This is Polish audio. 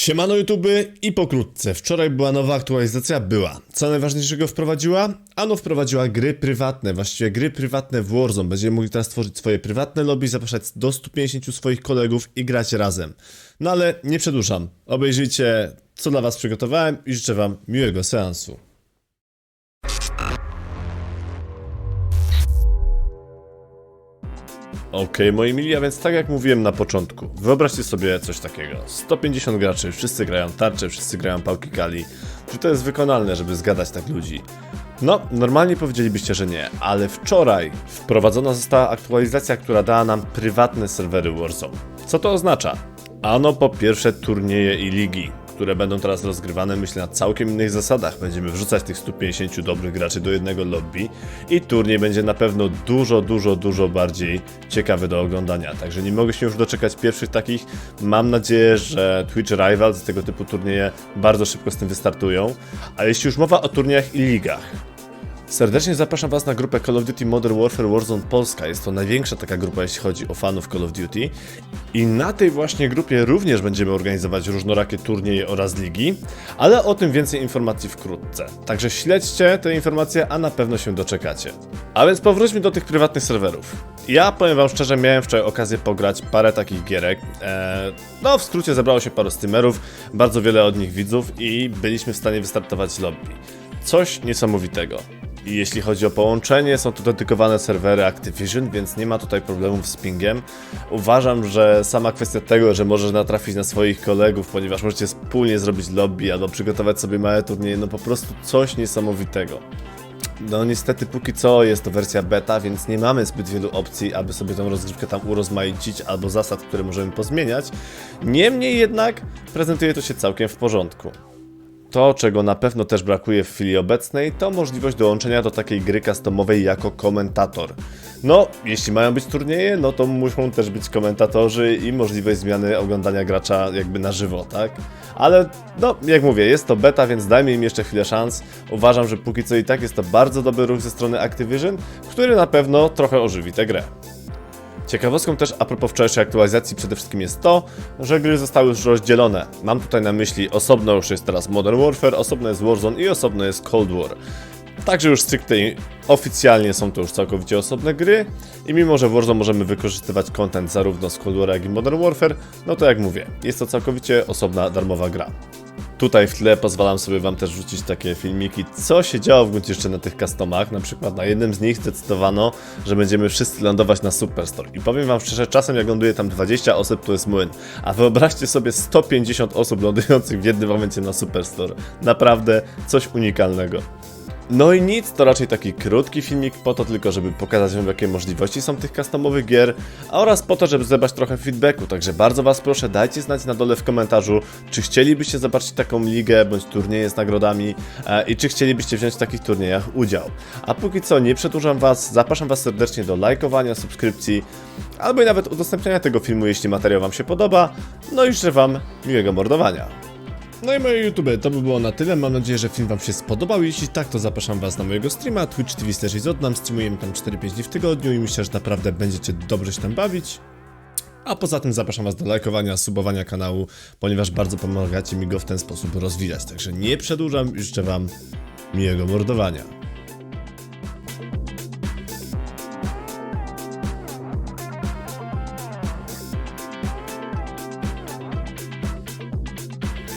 Siemano YouTube i pokrótce. Wczoraj była nowa aktualizacja, była. Co najważniejszego wprowadziła? Ano wprowadziła gry prywatne, właściwie gry prywatne w Warzone. Będziemy mogli teraz tworzyć swoje prywatne lobby, zapraszać do 150 swoich kolegów i grać razem. No ale nie przedłużam. Obejrzyjcie co dla was przygotowałem i życzę wam miłego seansu. Okej, moi mili, a więc tak jak mówiłem na początku, wyobraźcie sobie coś takiego. 150 graczy, wszyscy grają tarcze, wszyscy grają pałki kali. Czy to jest wykonalne, żeby zgadać tak ludzi? No, normalnie powiedzielibyście, że nie, ale wczoraj wprowadzona została aktualizacja, która dała nam prywatne serwery Warzone. Co to oznacza? Ano po pierwsze turnieje i ligi, które będą teraz rozgrywane, myślę, na całkiem innych zasadach. Będziemy wrzucać tych 150 dobrych graczy do jednego lobby i turniej będzie na pewno dużo, dużo, dużo bardziej ciekawy do oglądania. Także nie mogę się już doczekać pierwszych takich. Mam nadzieję, że Twitch Rivals, tego typu turnieje bardzo szybko z tym wystartują. A jeśli już mowa o turniejach i ligach, Serdecznie zapraszam Was na grupę Call of Duty Modern Warfare Warzone Polska. Jest to największa taka grupa, jeśli chodzi o fanów Call of Duty. I na tej właśnie grupie również będziemy organizować różnorakie turnieje oraz ligi, ale o tym więcej informacji wkrótce. Także śledźcie te informacje, a na pewno się doczekacie. A więc powróćmy do tych prywatnych serwerów. Ja powiem Wam szczerze, miałem wczoraj okazję pograć parę takich gierek. Eee, no, w skrócie zebrało się paru streamerów, bardzo wiele od nich widzów i byliśmy w stanie wystartować lobby. Coś niesamowitego. I jeśli chodzi o połączenie, są tu dedykowane serwery Activision, więc nie ma tutaj problemów z pingiem. Uważam, że sama kwestia tego, że możesz natrafić na swoich kolegów, ponieważ możecie wspólnie zrobić lobby albo przygotować sobie małe turnieje, no po prostu coś niesamowitego. No niestety póki co jest to wersja beta, więc nie mamy zbyt wielu opcji, aby sobie tą rozgrywkę tam urozmaicić albo zasad, które możemy pozmieniać. Niemniej jednak prezentuje to się całkiem w porządku. To, czego na pewno też brakuje w chwili obecnej, to możliwość dołączenia do takiej gry customowej jako komentator. No, jeśli mają być turnieje, no to muszą też być komentatorzy i możliwość zmiany oglądania gracza jakby na żywo, tak? Ale, no, jak mówię, jest to beta, więc dajmy im jeszcze chwilę szans. Uważam, że póki co i tak jest to bardzo dobry ruch ze strony Activision, który na pewno trochę ożywi tę grę. Ciekawostką też a propos wczorajszej aktualizacji przede wszystkim jest to, że gry zostały już rozdzielone. Mam tutaj na myśli osobno już jest teraz Modern Warfare, osobno jest Warzone i osobno jest Cold War. Także już stricte oficjalnie są to już całkowicie osobne gry i mimo, że w Warzone możemy wykorzystywać content zarówno z Cold War jak i Modern Warfare, no to jak mówię, jest to całkowicie osobna darmowa gra. Tutaj w tle pozwalam sobie wam też wrzucić takie filmiki, co się działo w gruncie jeszcze na tych customach. Na przykład na jednym z nich zdecydowano, że będziemy wszyscy lądować na Superstore. I powiem wam szczerze, czasem jak ląduje tam 20 osób, to jest młyn. A wyobraźcie sobie 150 osób lądujących w jednym momencie na Superstore. Naprawdę coś unikalnego. No i nic, to raczej taki krótki filmik po to tylko, żeby pokazać wam jakie możliwości są tych customowych gier, oraz po to, żeby zebrać trochę feedbacku, także bardzo was proszę, dajcie znać na dole w komentarzu, czy chcielibyście zobaczyć taką ligę, bądź turnieje z nagrodami e, i czy chcielibyście wziąć w takich turniejach udział. A póki co nie przedłużam was, zapraszam was serdecznie do lajkowania, subskrypcji, albo i nawet udostępniania tego filmu, jeśli materiał wam się podoba, no i życzę wam miłego mordowania. No i moje YouTube, to by było na tyle. Mam nadzieję, że film Wam się spodobał. Jeśli tak, to zapraszam Was na mojego streama Twitch TV slash Izotnam. Streamujemy tam 4-5 dni w tygodniu i myślę, że naprawdę będziecie dobrze się tam bawić. A poza tym zapraszam Was do lajkowania, subowania kanału, ponieważ bardzo pomagacie mi go w ten sposób rozwijać. Także nie przedłużam życzę Wam miłego mordowania.